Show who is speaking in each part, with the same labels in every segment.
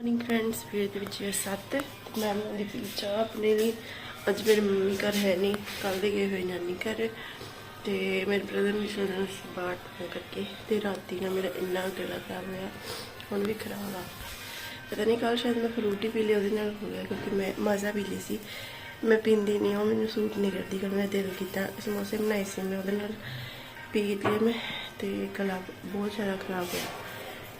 Speaker 1: Morning friends ਵੀਰ ਦੇ ਵਿੱਚ ਹੈ ਸੱਤ ਮੈਂ ਬਣਾਉਂਦੀ ਪੀ ਚਾਹ ਆਪਣੇ ਲਈ। ਅੱਜ ਮੇਰੇ ਮੰਮੀ ਘਰ ਹੈ ਨਹੀਂ ਕੱਲ ਦੇ ਗਏ ਹੋਏ ਨਾਨੀ ਘਰ। ਤੇ ਮੇਰੇ ਬ੍ਰਦਰ ਨੂੰ ਚਲਣਾ ਸੀ ਬਾਹਰ ਤੋਂ ਕਰਕੇ ਤੇ ਰਾਤੀ ਨਾ ਮੇਰਾ ਇੰਨਾ ਗਲਾ ਖਰਾਬ ਹੋਇਆ, ਹੁਣ ਵੀ ਖਰਾਬ ਆ। ਪਤਾ ਨਹੀਂ ਕੱਲ ਸ਼ਾਇਦ ਮੈਂ ਫਰੂਟ ਹੀ ਪੀ ਲਿਆ, ਉਹਦੇ ਨਾਲ ਹੋ ਗਿਆ ਕਿਉਂਕਿ ਮੈਂ ਮਾਜ਼ਾ ਪੀ ਲਈ ਸੀ। ਮੈਂ ਪੀਂਦੀ ਨਹੀਂ, ਉਹ ਮੈਨੂੰ ਸੂਟ ਨਹੀਂ ਕਰਦੀ ਕੱਲ ਮੈਂ ਦਿਲ ਕੀਤਾ ਸਮੋਸੇ ਬਣਾਏ ਸੀ, ਮੈਂ ਉਹਦੇ ਨਾਲ ਪੀ ਲਏ ਮੈਂ ਤੇ ਗਲਾ ਬਹੁਤ ਜ਼ਿਆਦਾ ਖਰਾਬ ਹੋਇਆ।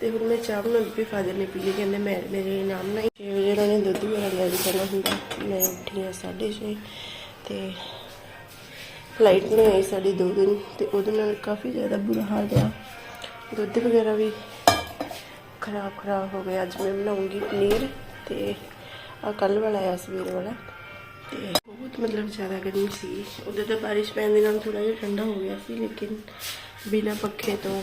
Speaker 1: ਤੇ ਹੁਣ ਮੈਂ ਚਾਹ ਬਣਾ ਵੀ ਫਾਦਰ ਨੇ ਪੀ ਲਈ ਕਹਿੰਦੇ ਮੈਂ ਮੇਰੇ ਨਾਮ ਨਾਲ 6 ਵਜੇ ਉਹਨਾਂ ਨੇ ਦੁੱਧ ਵਗੈਰਾ ਲੈ ਕੇ ਜਾਣਾ ਹੁੰਦਾ। ਮੈਂ ਉੱਠੀ ਹਾਂ 6:30 ਤੇ ਫਲਾਈਟ ਨੇ ਆਈ ਸਾਡੀ ਦੋ ਦਿਨ ਤੇ ਉਹਦੇ ਨਾਲ ਕਾਫੀ ਜ਼ਿਆਦਾ ਬੁਰਾ ਹਾਲ ਰਿਹਾ। ਦੁੱਧ ਵਗੈਰਾ ਵੀ ਖਰਾਬ ਖਰਾਬ ਹੋ ਗਿਆ। ਅੱਜ ਮੈਂ ਬਣਾਉਂਗੀ ਪਨੀਰ ਤੇ ਆ ਕੱਲ ਵਾਲਾ ਆਇਆ ਸਵੇਰ ਵਾਲਾ ਤੇ ਬਹੁਤ ਮਤਲਬ ਜ਼ਿਆਦਾ ਗਰਮੀ ਸੀ। ਉਦੋਂ ਤਾਂ ਬਾਰਿਸ਼ ਪੈਣ ਦੇ ਨਾਲ ਥੋੜਾ ਜਿਹਾ ਠੰਡਾ ਹੋ ਗਿਆ ਸੀ, ਲੇਕਿਨ ਬਿਨਾ ਪੱਖੇ ਤੋਂ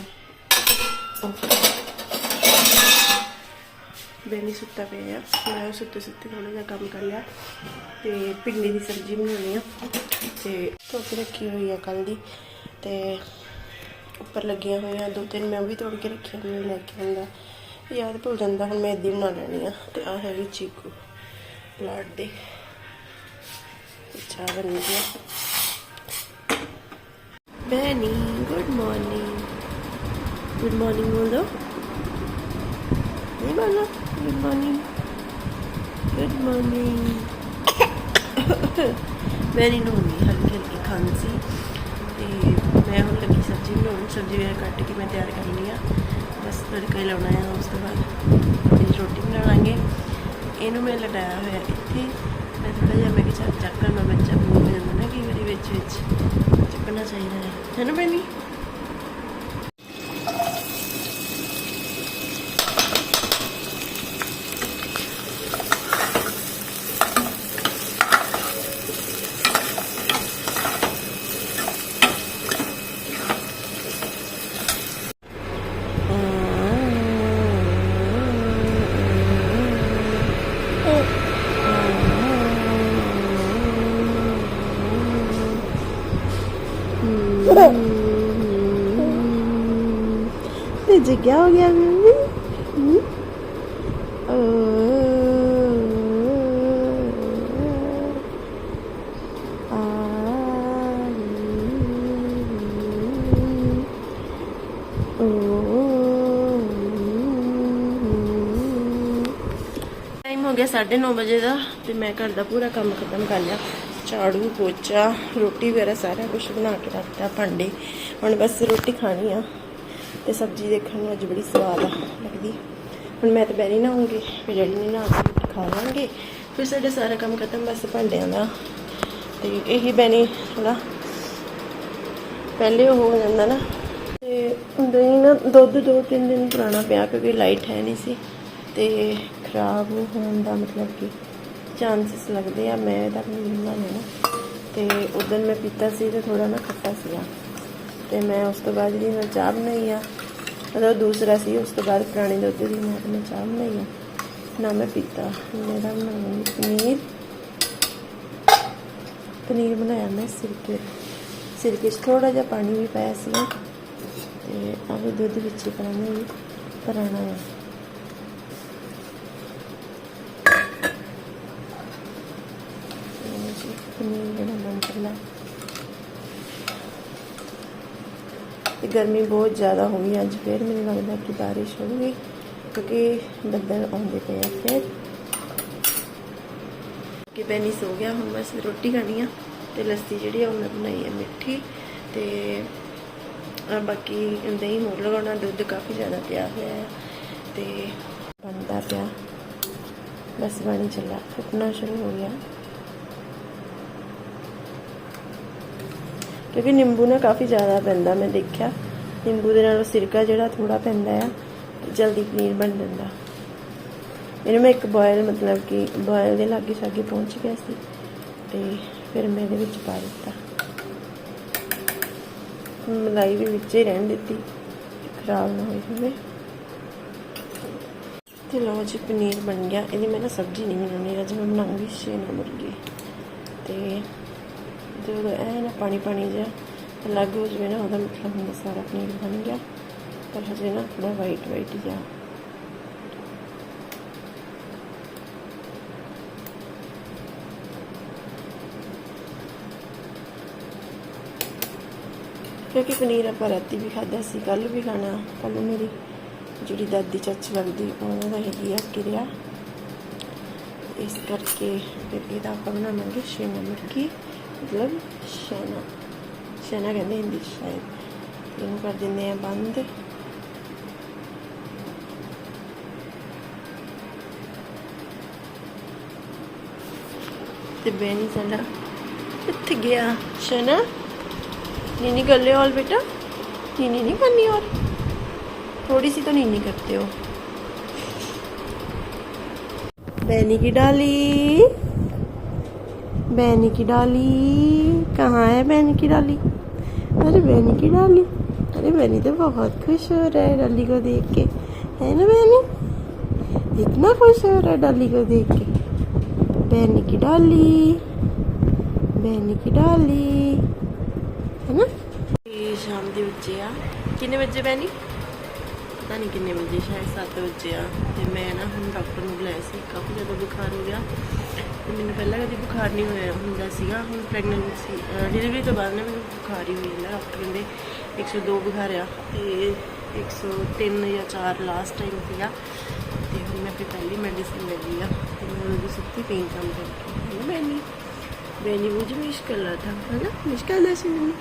Speaker 1: ਬੈਨੀ ਸੁੱਤਾ ਪਿਆ ਆ। ਮੈਂ ਸੁੱਤੇ ਸੁੱਤੇ ਥੋੜਾ ਜਿਹਾ ਕੰਮ ਕਰ ਲਿਆ ਤੇ ਭਿੰਡੀ ਦੀ ਸਬਜ਼ੀ ਬਣਾਉਣੀ ਆ। ਤੇ ਧੁੱਪ ਰੱਖੀ ਹੋਈ ਆ ਕੱਲ ਦੀ ਤੇ ਉੱਪਰ ਲੱਗੀਆਂ ਹੋਈਆਂ ਦੋ ਤਿੰਨ ਮੈਂ ਉਹ ਵੀ ਤੋੜ ਕੇ ਰੱਖੀਆਂ ਹੋਈਆਂ ਲੈ ਕੇ ਆਉਂਦਾ। ਯਾਦ ਭੁੱਲ ਜਾਂਦਾ, ਹੁਣ ਮੈਂ ਇੱਦੀ ਬਣਾ ਲੈਣੀ ਆ। ਤੇ ਆ ਹੈਗੀ ਚੀਕੂ ਪਲਾਟ ਦੇ। ਤੇ ਚਾਹ ਬਣ ਗਈ ਬੈਨੀ ਗੁੱਡ ਮਾਰਨਿੰਗ ਗੁੱਡ ਮਾਰਨਿੰਗ ਬੋਲੋ। ਨਹੀਂ ਬੋਲਣਾ। ਗੁੱਡ ਮਾਰਨਿੰਗ ਗੁੱਡ ਮਾਰਨਿੰਗ ਮੈਂ ਨਹੀਂ ਨਹਾਉਂਦੀ ਹਲਕੀ ਹਲਕੀ ਖਾਂਸੀ ਤੇ ਮੈਂ ਹੁਣ ਲੱਗੀ ਸਬਜ਼ੀ ਬਣਾਉਣ, ਸਬਜ਼ੀ ਵਗੈਰਾ ਕੱਟ ਕੇ ਮੈਂ ਤਿਆਰ ਕਰ ਲਈ ਆ। ਬਸ ਤੜਕਾ ਹੀ ਲਾਉਣਾ ਹੈ ਉਸ ਤੋਂ ਬਾਅਦ ਥੋੜੀ ਰੋਟੀ ਬਣਾ ਲਾਂਗੇ ਇਹਨੂੰ ਮੈਂ ਲਟਾਇਆ ਹੋਇਆ ਇੱਥੇ। ਮੈਂ ਥੋੜਾ ਜਿਹਾ ਮੈਂ ਕਿਹਾ ਚੱਕ ਚੱਕਰ ਮੈਂ ਬੱਚਾ ਬੋਲ ਹੋ ਜਾਂਦਾ ਨਾ ਕਈ ਵਾਰੀ ਵਿੱਚ ਵਿੱਚ ਚੱਕਣਾ ਚਾਹੀਦਾ ਹੈ। ਹੈ ਨਾ ਬੈਨੀ ਜਗਿਆ ਹੋ ਗਿਆ ਬੀਬੀ ਟਾਈਮ ਹੋ? ਗਿਆ 9:30 ਵਜੇ ਦਾ ਤੇ ਮੈਂ ਘਰ ਦਾ ਪੂਰਾ ਕੰਮ ਖਤਮ ਕਰ ਲਿਆ। ਝਾੜੂ, ਪੋਚਾ, ਰੋਟੀ ਵਗੈਰਾ ਸਾਰਾ ਕੁਝ ਬਣਾ ਕੇ ਰੱਖਤਾ, ਭਾਂਡੇ। ਹੁਣ ਬਸ ਰੋਟੀ ਖਾਣੀ ਆ। ਤੇ ਸਬਜ਼ੀ ਦੇਖਣ ਨੂੰ ਅੱਜ ਬੜੀ ਸਵਾਦ ਆ, ਲੱਗਦੀ ਹੁਣ ਮੈਂ ਤਾਂ ਬੈਰੀ ਨਾ ਆਉਂਗੀ ਫਿਰ ਡੈਡੀ ਨੇ ਨਾ ਕੇ ਖਾ ਲਾਂਗੇ। ਫਿਰ ਸਾਡੇ ਸਾਰਾ ਕੰਮ ਖਤਮ, ਬਸ ਭਾਂਡਿਆਂ ਦਾ। ਤੇ ਇਹੀ ਬੈਣੀ ਥੋੜਾ ਪਹਿਲੇ ਉਹ ਹੋ ਜਾਂਦਾ ਨਾ। ਤੇ ਦਹੀਂ ਨਾ, ਦੁੱਧ ਦੋ ਤਿੰਨ ਦਿਨ ਪੁਰਾਣਾ ਪਿਆ, ਕਿਉਂਕਿ ਲਾਈਟ ਹੈ ਨਹੀਂ ਸੀ। ਤੇ ਖਰਾਬ ਹੋਣ ਦਾ ਮਤਲਬ ਕਿ ਚਾਂਸਸ ਲੱਗਦੇ ਆ, ਮੈਂ ਤਾਂ ਨਹੀਂ ਬਣਾਉਣਾ ਨਾ ਤੇ ਉਦੋਂ ਮੈਂ ਪੀਤਾ ਸੀ ਤੇ ਥੋੜਾ ਨਾ ਖੱਟਾ ਸੀਗਾ। ਤੇ ਮੈਂ ਉਸ ਤੋਂ ਬਾਅਦ ਜਿਹੜੀ ਮੈਂ ਚਾਹ ਬਣਾਈ ਆ, ਮਤਲਬ ਦੂਸਰਾ ਸੀ, ਉਸ ਤੋਂ ਬਾਅਦ ਪੁਰਾਣੇ ਦੁੱਧ ਦੀ ਮੈਂ ਮੈਂ ਚਾਹ ਬਣਾਈ ਆ। ਨਾ ਮੈਂ ਪੀਤਾ, ਮੇਰਾ ਬਣਾਉਣੀ ਪਨੀਰ। ਪਨੀਰ ਬਣਾਇਆ ਮੈਂ ਸਿਰਕੇ। ਸਿਰਕੇ 'ਚ ਥੋੜਾ ਜਿਹਾ ਪਾਣੀ ਵੀ ਪਾਇਆ ਸੀ ਤੇ ਆਹ ਦੁੱਧ ਵਿੱਚ ਹੀ ਪਾਉਣਾ ਹੈ ਪਰਾਣਾ ਹੈ। ਪਨੀਰ ਜਿਹੜਾ ਬਣ ਚੱਲਾ ਤੇ ਗਰਮੀ ਬਹੁਤ ਜ਼ਿਆਦਾ ਹੋ ਗਈ ਅੱਜ ਫੇਰ ਮੈਨੂੰ ਲੱਗਦਾ ਕਿ ਬਾਰਿਸ਼ ਹੋਊਗੀ, ਕਿਉਂਕਿ ਬੱਦਲ ਆਉਂਦੇ ਪਏ ਆ ਫਿਰ ਕਿ ਬੈਨੀ ਸੋ ਗਿਆ, ਹੁਣ ਬਸ ਰੋਟੀ ਖਾਣੀ ਆ ਤੇ ਲੱਸੀ ਜਿਹੜੀ ਆ ਉਹ ਮੈਂ ਬਣਾਈ ਆ ਮਿੱਠੀ ਤੇ ਬਾਕੀ ਦਹੀਂ ਹੋਰ ਲਗਾਉਣਾ, ਦੁੱਧ ਕਾਫੀ ਜ਼ਿਆਦਾ ਪਿਆ ਹੋਇਆ ਹੈ ਤੇ ਬਣਦਾ ਪਿਆ। ਬਸ ਬਣੀ ਚੱਲਾ, ਫੁੱਟਣਾ ਸ਼ੁਰੂ ਹੋ ਗਿਆ। ਕਿਉਂਕਿ ਨਿੰਬੂ ਨਾ ਕਾਫੀ ਜ਼ਿਆਦਾ ਪੈਂਦਾ, ਮੈਂ ਦੇਖਿਆ। ਨਿੰਬੂ ਦੇ ਨਾਲ ਸਿਰਕਾ ਜਿਹੜਾ ਥੋੜਾ ਪੈਂਦਾ ਆ, ਜਲਦੀ ਪਨੀਰ ਬਣ ਜਾਂਦਾ। ਇਹਨੂੰ ਮੈਂ ਇੱਕ ਬੋਇਲ ਮਤਲਬ ਕਿ ਬੋਇਲ ਦੇ ਲਾਗੇ ਸਾਗੇ ਪਹੁੰਚ ਗਿਆ ਸੀ ਤੇ ਫਿਰ ਮੈਂ ਇਹਦੇ ਵਿੱਚ ਪਾ ਦਿੱਤਾ। ਮਲਾਈ ਵੀ ਵਿੱਚ ਹੀ ਰਹਿਣ ਦਿੱਤੀ, ਖਰਾਬ ਨਾ ਹੋਈ ਹੋਵੇ। ਤੇ ਲਓ ਜੀ, ਪਨੀਰ ਬਣ ਗਿਆ। ਇਹਦੀ ਮੈਂ ਨਾ ਸਬਜ਼ੀ ਨਹੀਂ ਬਣਾਉਣੀ, ਅੱਜ ਮੈਂ ਬਣਾਉਂਗੀ ਛੇ ਸ਼ੇਨਾ ਮੁਰਗੀ। ਤੇ ਤੇ ਉਦੋਂ ਐ ਨਾ ਪਾਣੀ ਪਾਣੀ ਜਿਹਾ ਅਲੱਗ ਹੋ ਜਵੇ ਨਾ ਉਹਦਾ ਮਤਲਬ ਹੁੰਦਾ ਸਾਰਾ ਪਨੀਰ ਬਣ ਗਿਆ। ਪਰ ਹਜੇ ਨਾ ਥੋੜਾ ਵਾਈਟ ਵਾਈਟ ਜਿਹਾ। ਕਿਉਂਕਿ ਪਨੀਰ ਆਪਾਂ ਰਾਤੀ ਵੀ ਖਾਦਾ ਸੀ ਕੱਲ ਵੀ ਖਾਣਾ। ਕੱਲ ਮੇਰੀ ਜਿਹੜੀ ਦਾਦੀ ਚਾਚੀ ਲੱਗਦੀ, ਉਹਨਾਂ ਦਾ ਹੈਗੀ ਆ ਕਿਰਿਆ। ਇਸ ਕਰਕੇ ਬੇਬੀ ਦਾ ਆਪਾਂ ਬਣਾਵਾਂਗੇ ਸ਼ਿਮਲਾ ਮਿਰਕੀ ਮਤਲਬ ਸ਼ੇਨਾ ਸ਼ੇਨਾ ਕਹਿੰਦੇ ਹਿੰਦੀ 'ਚ ਸ਼ਾਇਦ ਇਹਨੂੰ ਕਰ ਦਿੰਦੇ ਆ ਬੰਦ ਤੇ ਬੈਨੀ ਸਾਡਾ ਕਿੱਥੇ ਗਿਆ ਸ਼ਨਾ नीनी कर ले और बेटा नीनी नहीं करनी और थोड़ी सी तो नीनी करते हो बैनी की डाली बहन की डाली कहाँ है बहन की डाली अरे बहनी की डाली अरे बहनी तो बहुत खुश हो रहा है डाली को देख के है ना बहनी इतना खुश हो रहा है डाली को देख के बहनी की डाली बहनी की डाली है ना शाम के बच्चे आ किन्ने बजे बहनी ਪਤਾ ਨਹੀਂ ਕਿੰਨੇ ਵਜੇ, ਸ਼ਾਇਦ 7 ਵਜੇ ਆ। ਤੇ ਮੈਂ ਨਾ ਹੁਣ ਡਾਕਟਰ ਨੂੰ ਬੁਲਾਇਆ ਸੀ, ਕਾਫੀ ਜ਼ਿਆਦਾ ਬੁਖਾਰ ਹੋ ਗਿਆ। ਤੇ ਮੈਨੂੰ ਪਹਿਲਾਂ ਕਦੇ ਬੁਖਾਰ ਨਹੀਂ ਹੋਇਆ ਹੁੰਦਾ ਸੀਗਾ, ਹੁਣ ਪ੍ਰੈਗਨੈਂਸੀ ਡਿਲੀਵਰੀ ਤੋਂ ਬਾਅਦ ਨਾ ਮੈਨੂੰ ਬੁਖਾਰ ਹੀ ਹੋਈ ਨਾ ਡਾਕਟਰ ਕਹਿੰਦੇ 102 ਬੁਖਾਰ ਆ ਤੇ 103 ਜਾਂ 4 ਲਾਸਟ ਟਾਈਮ ਸੀਗਾ। ਤੇ ਹੁਣ ਮੈਂ ਫਿਰ ਪਹਿਲੀ ਮੈਡੀਸਿਨ ਲਈ ਆ ਤੇ ਮੈਂ ਉਹਦੀ ਸੁੱਤੀ ਪੀਣ ਕੰਮ ਕਰਦੀ ਮੈਂ ਨਹੀਂ ਮੈਨੇ ਮੁਝ ਮੁਸ਼ਕਲ ਆ ਥਾ ਹਨਾ ਮੁਸ਼ਕਲ ਆ ਸੀ ਮੈਨੂੰ।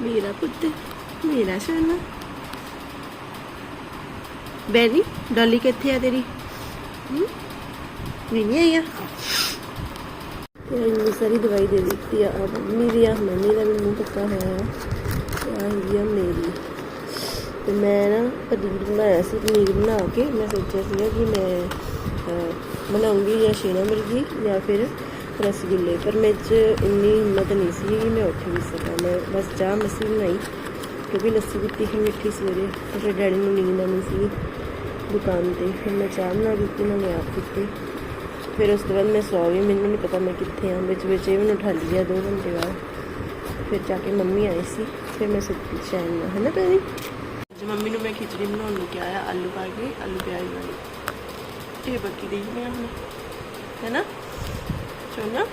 Speaker 1: ਮੇਰਾ ਪੁੱਤ, ਮੇਰਾ ਸੋਨਾ सोना ਬੈਨੀ ਡਾਲੀ ਕਿੱਥੇ ਆ ਤੇਰੀ? ਹੂੰ? ਨਹੀਂ ਆਇਆ ਤੇ ਇੰਨੀ ਸਾਰੀ ਦਵਾਈ ਦੇ ਦਿੱਤੀ ਆ। ਮੰਮੀ ਦੀ ਆ ਮੰਮੀ ਦਾ ਵੀ ਮੂੰਹ ਪੱਕਾ ਹੋਇਆ ਹੈ ਆ ਹੈਗੀ ਆ ਮੇਰੀ। ਤੇ ਮੈਂ ਨਾ ਪਨੀਰ ਬਣਾਇਆ ਸੀ ਪਨੀਰ ਬਣਾ ਕੇ। ਮੈਂ ਸੋਚਿਆ ਸੀਗਾ ਕਿ ਮੈਂ ਬਣਾਉਂਗੀ ਜਾਂ ਸ਼ੀਨਾ ਮਿਰਗੀ ਜਾਂ ਫਿਰ ਰਸਗੁੱਲੇ। ਪਰ ਮੇਰੇ 'ਚ ਇੰਨੀ ਹਿੰਮਤ ਨਹੀਂ ਸੀ ਕਿ ਮੈਂ ਉੱਠ ਵੀ ਸਕਾਂ। ਮੈਂ ਬਸ ਚਾਹ ਮਸੀ ਬਣਾਈ। ਕਿਉਂਕਿ ਲੱਸੀ ਪੀਤੀ ਸੀ, ਮਿੱਠੀ ਸਵੇਰੇ। ਫਿਰ ਡੈਡੀ ਨੂੰ ਨੀਂਦ ਆਉਣੀ ਸੀ ਦੁਕਾਨ ਤੇ। ਫਿਰ ਮੈਂ ਚਾਹ ਬਣਾ ਦਿੱਤੀ ਨਾਲੇ ਆਪ ਪੀਤੀ ਫਿਰ ਉਸ ਤੋਂ ਬਾਅਦ ਮੈਂ ਸੌ ਗਈ। ਮੈਨੂੰ ਨਹੀਂ ਪਤਾ ਮੈਂ ਕਿੱਥੇ ਆਂ। ਵਿੱਚ ਵਿੱਚ ਇਹ ਮੈਨੂੰ ਉਠਾ ਲਿਆ ਦੋ ਘੰਟੇ ਬਾਅਦ। ਫਿਰ ਜਾ ਕੇ ਮੰਮੀ ਆਈ ਸੀ। ਫਿਰ ਮੈਂ ਸੁੱਤੀ ਚੈਨ ਨਾਲ ਹੈ ਨਾ ਪੈਰੀ ਅੱਜ ਮੰਮੀ ਨੂੰ ਮੈਂ ਖਿਚੜੀ ਬਣਾਉਣ ਨੂੰ ਕਿਹਾ ਆ ਆਲੂ ਪਾ ਕੇ, ਆਲੂ ਪਿਆਜ਼ ਵਾਲੀ ਇਹ ਬੱਕੀ ਦੇਖ ਮੈਂ ਹੁਣ। ਹੈ ਨਾ ਸੋਨਾ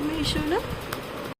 Speaker 1: ਮੈਂ ਸੋਨਾ